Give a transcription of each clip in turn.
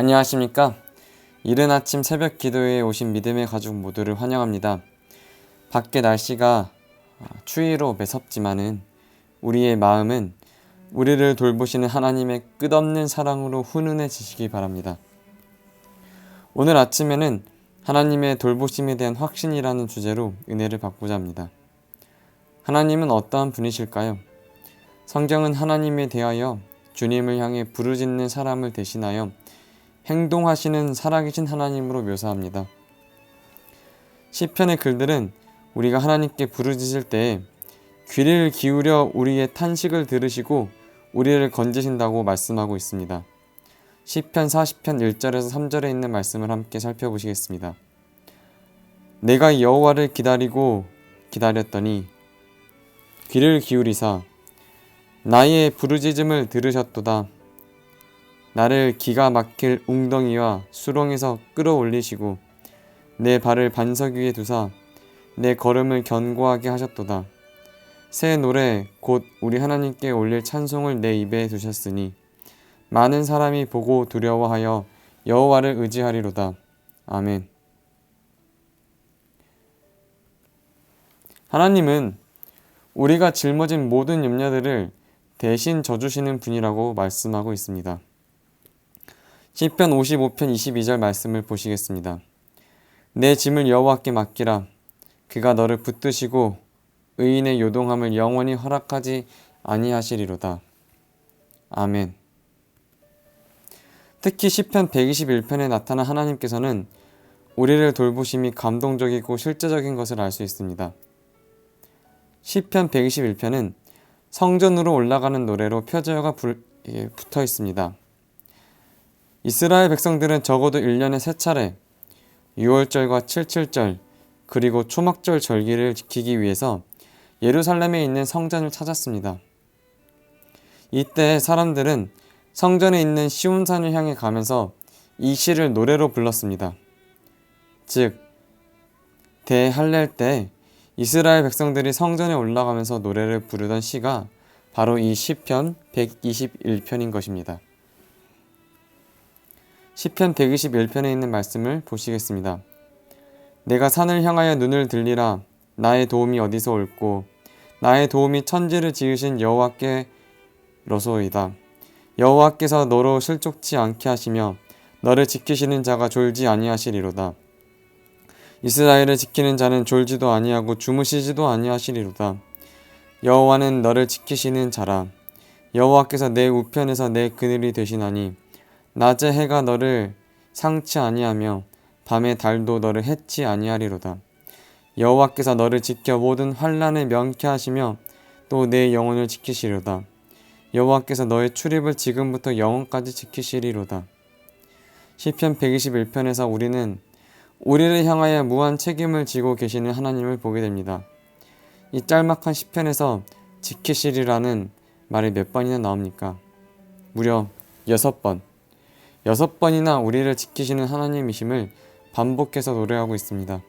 안녕하십니까? 이른 아침 새벽 기도에 오신 믿음의 가족 모두를 환영합니다. 밖에 날씨가 추위로 매섭지만은 우리의 마음은 우리를 돌보시는 하나님의 끝없는 사랑으로 훈훈해지시기 바랍니다. 오늘 아침에는 하나님의 돌보심에 대한 확신이라는 주제로 은혜를 받고자 합니다. 하나님은 어떠한 분이실까요? 성경은 하나님에 대하여 주님을 향해 부르짖는 사람을 대신하여 행동하시는 살아계신 하나님으로 묘사합니다. 시편의 글들은 우리가 하나님께 부르짖을 때 귀를 기울여 우리의 탄식을 들으시고 우리를 건지신다고 말씀하고 있습니다. 시편 40편 1절에서 3절에 있는 말씀을 함께 살펴보시겠습니다. 내가 여호와를 기다리고 기다렸더니 귀를 기울이사 나의 부르짖음을 들으셨도다. 나를 기가 막힐 웅덩이와 수렁에서 끌어올리시고 내 발을 반석 위에 두사 내 걸음을 견고하게 하셨도다. 새 노래 곧 우리 하나님께 올릴 찬송을 내 입에 두셨으니 많은 사람이 보고 두려워하여 여호와를 의지하리로다. 아멘. 하나님은 우리가 짊어진 모든 염려들을 대신 져주시는 분이라고 말씀하고 있습니다. 시편 55편 22절 말씀을 보시겠습니다. 내 짐을 여호와께 맡기라. 그가 너를 붙드시고 의인의 요동함을 영원히 허락하지 아니하시리로다. 아멘. 특히 시편 121편에 나타난 하나님께서는 우리를 돌보심이 감동적이고 실제적인 것을 알 수 있습니다. 시편 121편은 성전으로 올라가는 노래로 표저어가 붙어 있습니다. 이스라엘 백성들은 적어도 1년에 세 차례 6월절과 77절 그리고 초막절 절기를 지키기 위해서 예루살렘에 있는 성전을 찾았습니다. 이때 사람들은 성전에 있는 시온산을 향해 가면서 이 시를 노래로 불렀습니다. 즉 대할렐 때 이스라엘 백성들이 성전에 올라가면서 노래를 부르던 시가 바로 이 시편 121편인 것입니다. 시편 121편에 있는 말씀을 보시겠습니다. 내가 산을 향하여 눈을 들리라 나의 도움이 어디서 올고 나의 도움이 천지를 지으신 여호와께로소이다. 여호와께서 너로 실족치 않게 하시며 너를 지키시는 자가 졸지 아니하시리로다. 이스라엘을 지키는 자는 졸지도 아니하고 주무시지도 아니하시리로다. 여호와는 너를 지키시는 자라. 여호와께서 내 우편에서 내 그늘이 되시나니 낮에 해가 너를 상치 아니하며 밤에 달도 너를 해치 아니하리로다. 여호와께서 너를 지켜 모든 환란을 명쾌하시며 또 내 영혼을 지키시리로다. 여호와께서 너의 출입을 지금부터 영원까지 지키시리로다. 시편 121편에서 우리는 우리를 향하여 무한 책임을 지고 계시는 하나님을 보게 됩니다. 이 짤막한 시편에서 지키시리라는 말이 몇 번이나 나옵니까? 무려 여섯 번. 여섯 번이나 우리를 지키시는 하나님이심을 반복해서 노래하고 있습니다.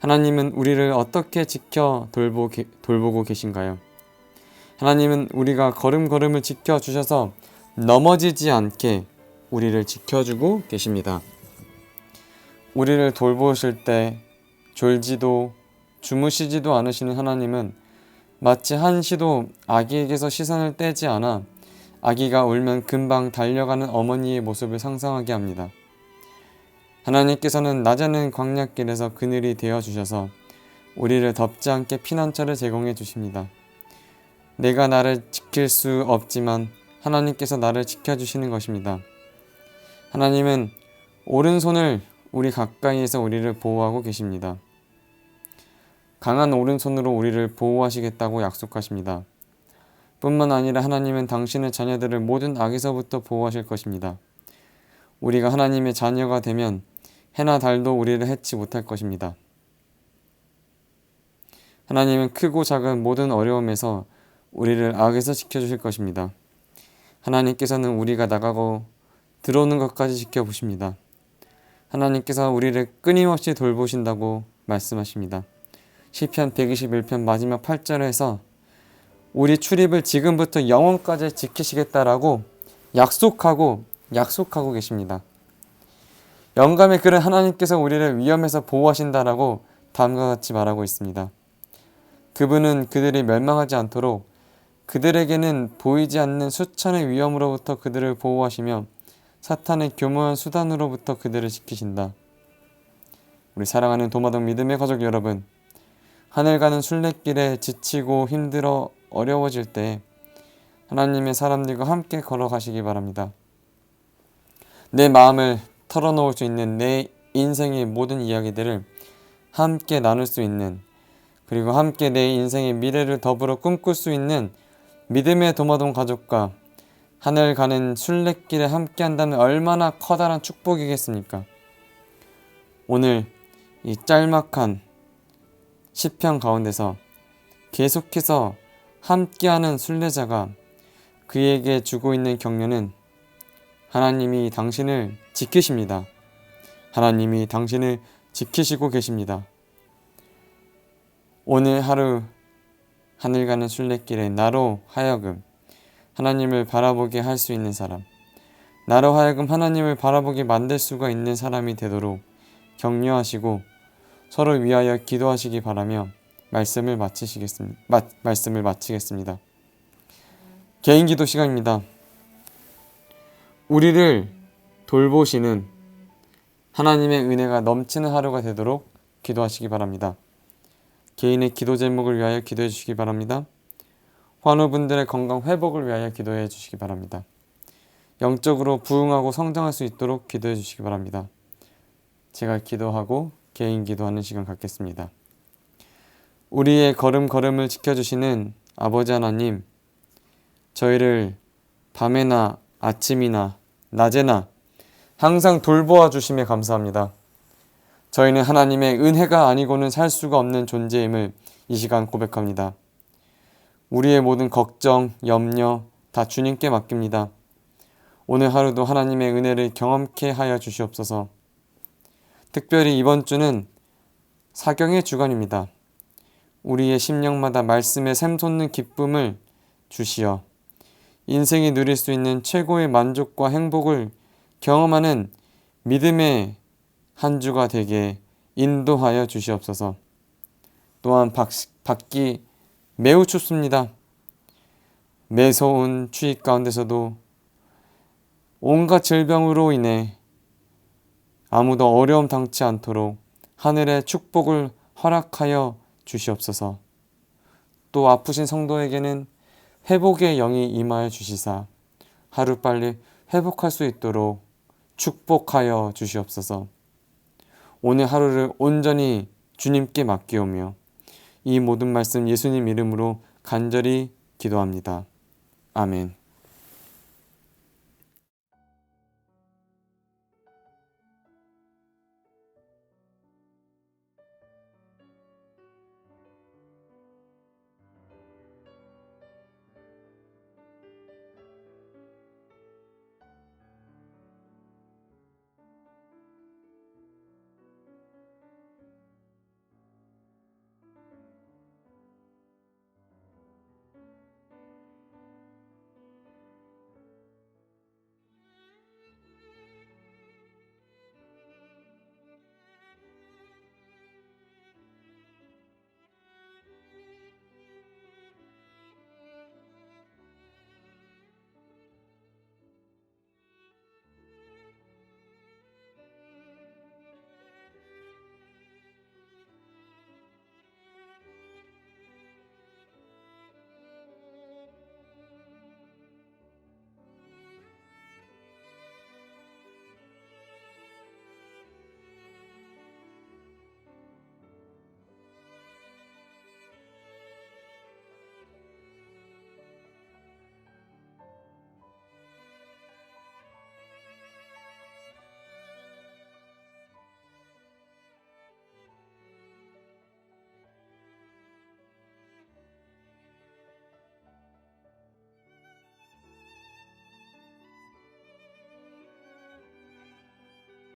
하나님은 우리를 어떻게 지켜 돌보, 돌보고 계신가요? 하나님은 우리가 걸음걸음을 지켜주셔서 넘어지지 않게 우리를 지켜주고 계십니다. 우리를 돌보실 때 졸지도 주무시지도 않으시는 하나님은 마치 한시도 아기에게서 시선을 떼지 않아 아기가 울면 금방 달려가는 어머니의 모습을 상상하게 합니다. 하나님께서는 낮에는 광약길에서 그늘이 되어 주셔서 우리를 덥지 않게 피난처를 제공해 주십니다. 내가 나를 지킬 수 없지만 하나님께서 나를 지켜주시는 것입니다. 하나님은 오른손을 우리 가까이에서 우리를 보호하고 계십니다. 강한 오른손으로 우리를 보호하시겠다고 약속하십니다. 뿐만 아니라 하나님은 당신의 자녀들을 모든 악에서부터 보호하실 것입니다. 우리가 하나님의 자녀가 되면 해나 달도 우리를 해치 못할 것입니다. 하나님은 크고 작은 모든 어려움에서 우리를 악에서 지켜주실 것입니다. 하나님께서는 우리가 나가고 들어오는 것까지 지켜보십니다. 하나님께서 우리를 끊임없이 돌보신다고 말씀하십니다. 시편 121편 마지막 8절에서 우리 출입을 지금부터 영원까지 지키시겠다라고 약속하고 약속하고 계십니다. 영감의 글은 하나님께서 우리를 위험에서 보호하신다라고 다음과 같이 말하고 있습니다. 그분은 그들이 멸망하지 않도록 그들에게는 보이지 않는 수천의 위험으로부터 그들을 보호하시며 사탄의 교묘한 수단으로부터 그들을 지키신다. 우리 사랑하는 도마동 믿음의 가족 여러분, 하늘 가는 순례길에 지치고 힘들어 어려워질 때 하나님의 사람들과 함께 걸어가시기 바랍니다. 내 마음을 털어놓을 수 있는 내 인생의 모든 이야기들을 함께 나눌 수 있는 그리고 함께 내 인생의 미래를 더불어 꿈꿀 수 있는 믿음의 도마동 가족과 하늘 가는 순례길에 함께 한다면 얼마나 커다란 축복이겠습니까? 오늘 이 짤막한 시편 가운데서 계속해서 함께하는 순례자가 그에게 주고 있는 격려는 하나님이 당신을 지키십니다. 하나님이 당신을 지키시고 계십니다. 오늘 하루 하늘 가는 순례길에 나로 하여금 하나님을 바라보게 할 수 있는 사람, 나로 하여금 하나님을 바라보게 만들 수가 있는 사람이 되도록 격려하시고 서로 위하여 기도하시기 바라며 말씀을 마치시겠습니다. 마, 말씀을 마치겠습니다. 개인 기도 시간입니다. 우리를 돌보시는 하나님의 은혜가 넘치는 하루가 되도록 기도하시기 바랍니다. 개인의 기도 제목을 위하여 기도해 주시기 바랍니다. 환우분들의 건강 회복을 위하여 기도해 주시기 바랍니다. 영적으로 부흥하고 성장할 수 있도록 기도해 주시기 바랍니다. 제가 기도하고 개인 기도하는 시간 갖겠습니다. 우리의 걸음걸음을 지켜주시는 아버지 하나님, 저희를 밤에나 아침이나 낮에나 항상 돌보아 주심에 감사합니다. 저희는 하나님의 은혜가 아니고는 살 수가 없는 존재임을 이 시간 고백합니다. 우리의 모든 걱정, 염려 다 주님께 맡깁니다. 오늘 하루도 하나님의 은혜를 경험케 하여 주시옵소서. 특별히 이번 주는 사경의 주간입니다. 우리의 심령마다 말씀에 샘솟는 기쁨을 주시어 인생이 누릴 수 있는 최고의 만족과 행복을 경험하는 믿음의 한 주가 되게 인도하여 주시옵소서. 또한 밖, 밖이 매우 춥습니다. 매서운 추위 가운데서도 온갖 질병으로 인해 아무도 어려움 당치 않도록 하늘의 축복을 허락하여 주시옵소서. 또 아프신 성도에게는 회복의 영이 임하여 주시사 하루빨리 회복할 수 있도록 축복하여 주시옵소서. 오늘 하루를 온전히 주님께 맡기오며 이 모든 말씀 예수님 이름으로 간절히 기도합니다. 아멘.